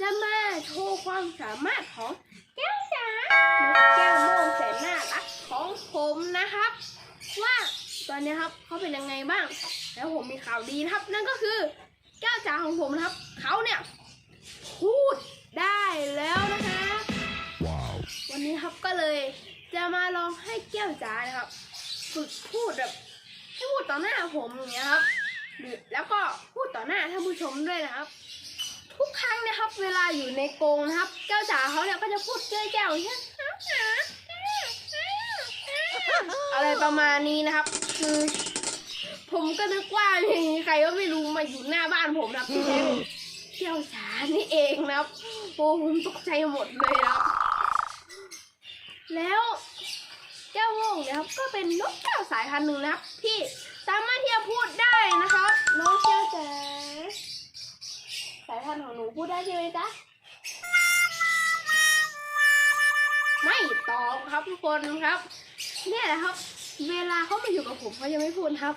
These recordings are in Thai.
จะมาโชว์ความสามารถของแก้วจ๋านกแก้วโม่งแสนน่ารักของผมนะครับ ว่าตอนนี้ครับเขาเป็นยังไงบ้าง แล้วผมมีข่าวดีนะครับ นั่นก็คือแก้วจ๋าของผมนะครับเขาเนี่ยพูดได้แล้วนะครับ Wow. วันนี้ครับก็เลยจะมาลองให้แก้วจ๋านะครับฝึกพูดแบบให้พูดต่อหน้าผมอย่างเงี้ยครับหรือแล้วก็พูดต่อหน้าท่านผู้ชมด้วยนะครับทุกค รั้งนะครับ เวลาอยู่ในกรงนะครับแก้วจ๋าเขาเนี่ยก็จะพูดเจ้ยแก้วอย่างเงี้ยอะไรประมาณนี้นะครับ คือ ผมก็นึกว่ามีใครก็ไม่รู้มาอยู่หน้าบ้านผมนะครับที่แท้เป็นแก้วจ๋านี่เองนะครับโอ้ผมตกใจหมดเลยครับ แล้วแก้วโม่งเนี่ยครับก็เป็นนกแก้วสายพันธุ์หนึ่งนะครับที่สามารถที่จะพูดได้นะครับ น้องแก้วจ๋า สายพันธุ์ของหนูพูดได้ใช่ไหมจ๊ะ ไม่ตอบครับทุกคนครับ เนี่ยแหละครับ เวลาเขามาอยู่กับผมเขายังไม่พูดครับ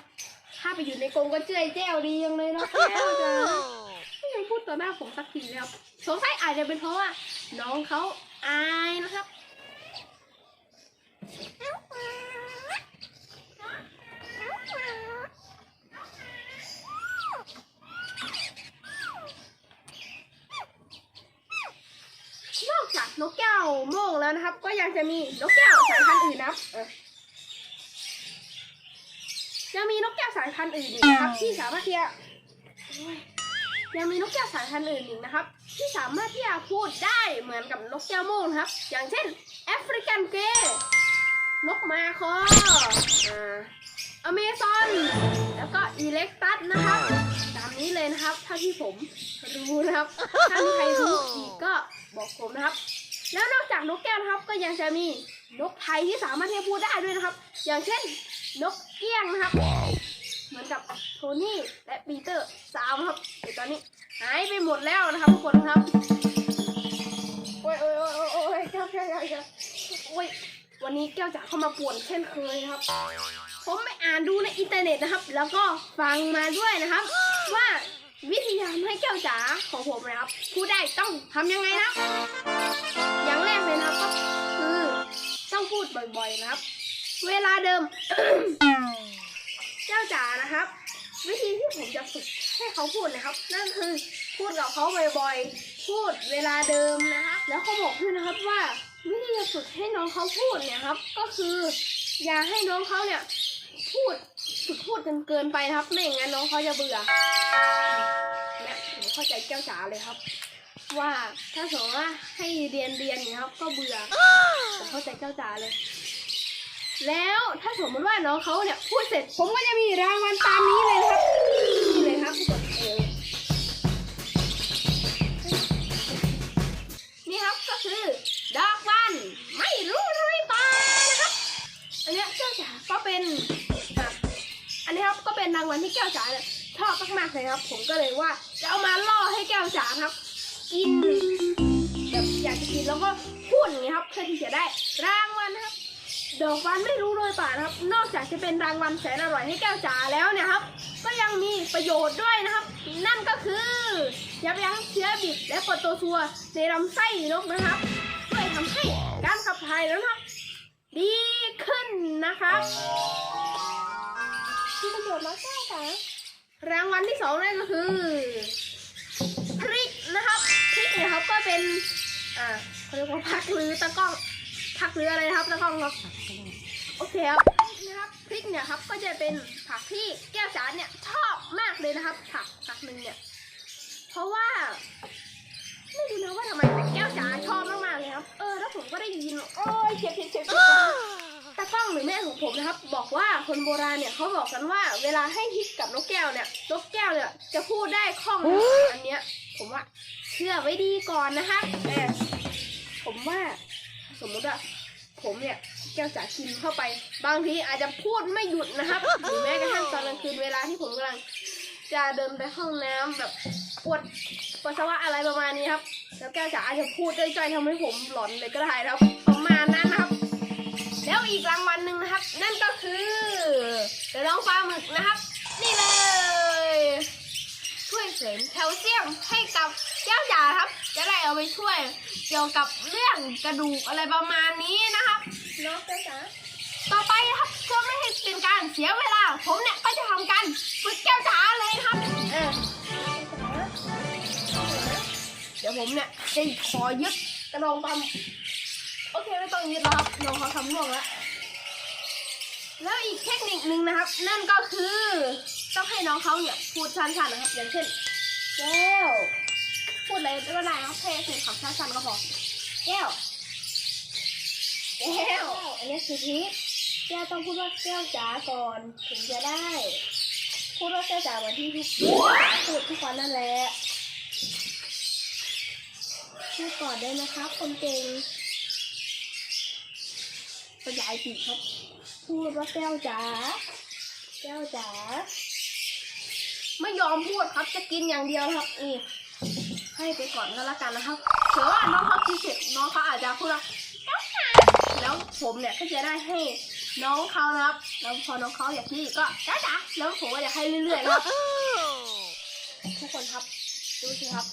ถ้าไปอยู่ในกรงก็เจ้ยแจ้วดียังเลยเนาะแก้วจ๋าไม่พูดต่อหน้าผมสักทีเลยครับสงสัยอาจจะเป็นเพราะว่าน้องเขาอายนะครับ นอก จากนกแก้วโม่งแล้วนะครับ ก็ยังจะมีนกแก้วสายพันธุ์อื่นนะครับยังมีนกแก้วสายพันธุ์อื่นอีกนะครับ ที่สามารถที่จะยังมีนกแก้วสายพันธุ์อื่นอีกนะครับ ที่สามารถที่จะพูดได้เหมือนกับนกแก้วโม่งครับ อย่างเช่นแอฟริกันเกย์นกมาคออเมซอนแล้วก็อีเล็กตัสนะครับตามนี้เลยนะครับเท่าที่ผมรู้นะครับถ้ามีใครรู้ นะครับ แล้วนอกจากนกแก้วนะครับ ก็ยังจะมีนกไทยที่สามารถที่จะพูดได้ด้วยนะครับ อย่างเช่น นกเกี้ยงนะครับ Wow. เหมือนกับโทนี่และปีเตอร์สามครับแต่ตอนนี้หายไปหมดแล้วนะครับทุกคนครับโอ้ยโอ้ยโอ้ยโอ้ยโอ้ยแก้วแก้วแก้วแก้วโอ้ยวันนี้แก้วจะเข้ามาป่วนเช่นเคยนะครับ ผมไปอ่านดูในอินเทอร์เน็ตนะครับ แล้วก็ฟังมาด้วยนะครับ ว่า วิธีทำให้แก้วจ๋าของผมนะครับพูดได้ต้องทำยังไงนะอย่างแรกเลยนะครับก็คือต้องพูดบ่อยๆนะครับ เวลาเดิมเจ้าจ๋านะครับ วิธีที่ผมจะฝึกให้เขาพูดนะครับ นั่นคือพูดกับเขาบ่อยๆ พูดเวลาเดิมนะครับ แล้วเขาบอกด้วยนะครับว่าวิธีจะฝึกให้น้องเขาพูดเนี่ยครับ ก็คือ อย่าให้น้องเขาเนี่ยพูด พูดจนเกินไปครับไม่อย่างนั้นน้องเขาจะเบื่อเนี่ยผมเข้าใจแก้วจ๋าเลยครับ ว่าถ้าสมมติว่าให้เรียนเรียนเนี่ยครับ ก็เบื่อผมเข้าใจแก้วจ๋าเลย แล้วถ้าสมมติว่าน้องเขาเนี่ยพูดเสร็จ ผมก็จะมีรางวัลตามนี้เลยนะครับ ก้วจ๋าเนี่ยชอบมากๆเลยครับ ผมก็เลยว่าจะเอามาล่อให้แก้วจ๋าครับ กินแบบอยากจะกินแล้วก็พูดอย่างนี้ครับเพื่อที่จะได้รางวัลนะครับดอกวันไม่รู้เลยป่านะครับ นอกจากจะเป็นรางวัลแสนอร่อยให้แก้วจ๋าแล้วเนี่ยครับ ก็ยังมีประโยชน์ด้วยนะครับ นั่นก็คือยับยั้งเชื้อบิดและโปรโตซัวในลำไส้นกนะครับช่วยทำให้การขับถ่ายแล้วนะครับ ดีขึ้นนะครับ ที่ประโยชน์แล้วแก้วจ๋ารางวัลที่สองนั่นก็คือพริกนะครับพริกเนี่ยครับก็เป็นอ่าเขาเรียกว่าพักหรือตะก้องพักหรืออะไรนะครับตะก้องครับโอเคครับนะครับพริกเนี่ยครับก็จะเป็นผักที่แก้วจ๋าเนี่ยชอบมากเลยนะครับ ผักผักหนึ่งเนี่ย เพราะว่าไม่รู้นะว่าทำไมแต่แก้วจ๋าชอบมากๆเลยครับ เออแล้วผมก็ได้ยินโอ้ยเจ็บเจ็บเจ็บเจ็บ ตากล้องหรือแม่ของผมนะครับ บอกว่าคนโบราณเนี่ยเขาบอกกันว่า เวลาให้พริกกับนกแก้วเนี่ยนกแก้วเนี่ยจะพูดได้คล่องอันเนี้ย ผมว่าเชื่อไว้ดีก่อนนะคะแต่ผมว่าสมมุติว่าผมเนี่ยแก้วจ๋ากินเข้าไป บางทีอาจจะพูดไม่หยุดนะครับหรือแม้กระทั่งตอนกลางคืนเวลาที่ผมกำลังจะเดินไปห้องน้ำแบบปวดปัสสาวะอะไรประมาณนี้ครับ แล้วแก้วจ๋าอาจจะพูดจ้อยๆทำให้ผมหลอนเลยก็ได้นะครับ ประมาณนั้นนะครับ แล้วอีกรางวัลหนึ่งนะครับ นั่นก็คือเดี๋ยวลองปลาหมึกนะครับ นี่เลยช่วยเสริมแคลเซียมให้กับแก้วจ๋าครับเอาไปช่วยเกี่ยวกับเรื่องกระดูกอะไรประมาณนี้นะครับเนาะเจ้าจ๋าต่อไปนะครับเพื่อไม่ให้เป็นการเสียเวลา ผมเนี่ยก็จะทำการฝึกแก้วจ๋าเลยนะครับเออเดี๋ยวผมเนี่ยจะขอยึดกระดองปั๊ม โอเคไม่ต้องยึดแล้วครับน้องเขาทำล่วงแล้วแล้วอีกเทคนิคนึงนะครับ นั่นก็คือต้องให้น้องเขาเนี่ยพูดสั้นๆนะครับ อย่างเช่นแก้วพูดอะไรก็ได้นะครับแค่เพียงคำสั้นๆก็พอแก้วแก้วอันนี้คือทิปแก้วต้องพูดว่าแก้วจ๋าก่อนถึงจะได้ พูดว่าแก้วจ๋าเหมือนที่พี่พูดทุกวันนั่นแหละพูดก่อนได้นะครับคนเก่ง ขยายปีกครับ พูดว่าแก้วจ๋าแก้วจ๋าไม่ยอมพูดครับจะกินอย่างเดียวครับนี่ให้ไปก่อนก็แล้วกันนะครับเผื่อว่าน้องเขาคิดเสร็จน้องเขาอาจจะพูดว่าแล้วผมเนี่ยก็จะได้ให้น้องเขานะครับ แล้วพอน้องเขาอยากที่ก็จ้าจ๋าแล้วผมก็อยากให้เรื่อยๆนะครับทุกคนครับดูสิครับ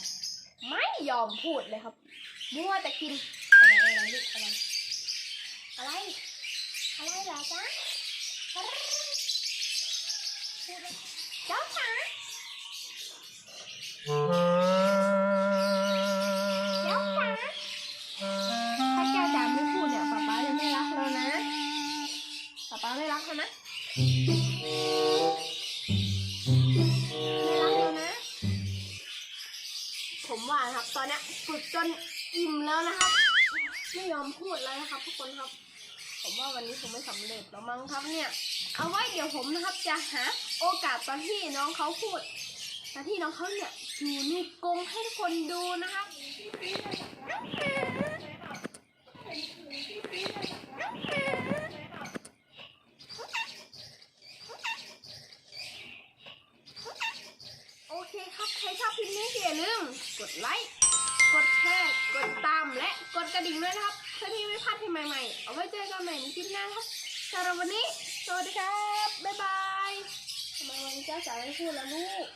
ไม่ยอมพูดเลยครับมัวแต่กินอะไรอะไรลูกอะไร อะไร อะไรเหรอจ๊ะจ้าจ๋าเจ้าจ๋าถ้าแก้วจ๋าไม่พูดเนี่ยป๊าป๊าจะไม่รักเรานะป๊าป๊าไม่รักเรานะไม่รักเรานะ ผมว่านะครับ ตอนเนี้ยฝึกจนอิ่มแล้วนะครับ ไม่ยอมพูดแล้วนะครับทุกคนครับ ผมว่าวันนี้ผมไม่สำเร็จแล้วมั้งครับเนี่ย เอาไว้เดี๋ยวผมนะครับจะหาโอกาสตอนที่น้องเขาพูดตอนที่น้องเขาเนี่ยอยู่ในกรงให้ทุกคนดูนะครับ กระดิ่งด้วยนะครับ เพื่อที่ไม่พลาดที่ใหม่ๆ เอาไว้เจอกันใหม่ในคลิปหน้าครับสำหรับวันนี้ สวัสดีครับ บ๊ายบายทำไมวันนี้เจ้าสาวไม่พูดแล้วลูก